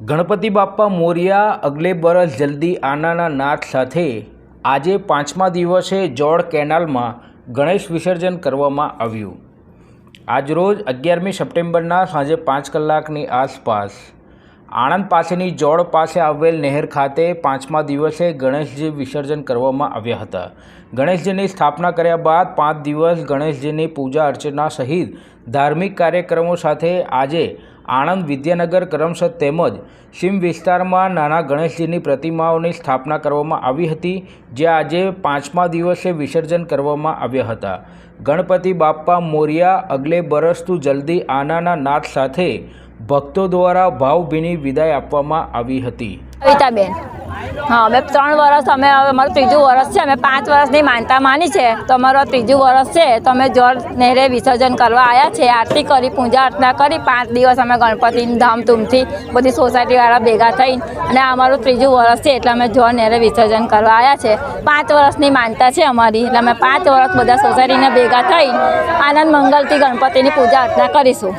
ગણપતિ બાપ્પા મોરિયા અગલે બરસ જલ્દી આનાના નાદ સાથે આજે પાંચમા દિવસે જોડ કેનાલમાં ગણેશ વિસર્જન કરવામાં આવ્યું. આજરોજ અગિયારમી સપ્ટેમ્બરના સાંજે પાંચ કલાકની આસપાસ આણંદ પાસેની જોડ પાસે આવેલ નહેર ખાતે પાંચમા દિવસે ગણેશજી વિસર્જન કરવામાં આવ્યા હતા. ગણેશજીની સ્થાપના કર્યા બાદ પાંચ દિવસ ગણેશજીની પૂજા અર્ચના સહિત ધાર્મિક કાર્યક્રમો સાથે આજે આણંદ વિદ્યાનગર કરમસદ તેમજ સીમ વિસ્તારમાં નાના ગણેશજીની પ્રતિમાઓની સ્થાપના કરવામાં આવી હતી, જે આજે પાંચમા દિવસે વિસર્જન કરવામાં આવ્યા હતા. ગણપતિ બાપ્પા મોરિયા અગલે બરસ તું જલ્દી આનાના નાદ સાથે ભક્તો દ્વારા ભાવભીની વિદાય આપવામાં આવી હતી. કવિતાબેન હા અમે ત્રણ વર્ષ અમે હવે અમારું ત્રીજું વર્ષ છે અમે પાંચ વર્ષની માનતા માની છે. તો અમારું ત્રીજું વર્ષ છે તો અમે જળ નહેરે વિસર્જન કરવા આવ્યા છે આરતી કરી પૂજા અર્ચના કરી પાંચ દિવસ અમે ગણપતિની ધામધૂમથી બધી સોસાયટીવાળા ભેગા થઈ અને અમારું ત્રીજું વર્ષ છે એટલે અમે જળ નહેરે વિસર્જન કરવા આવ્યા છે. પાંચ વર્ષની માનતા છે અમારી એટલે અમે પાંચ વર્ષ બધા સોસાયટીને ભેગા થઈ આનંદ મંગલથી ગણપતિની પૂજા અર્ચના કરીશું.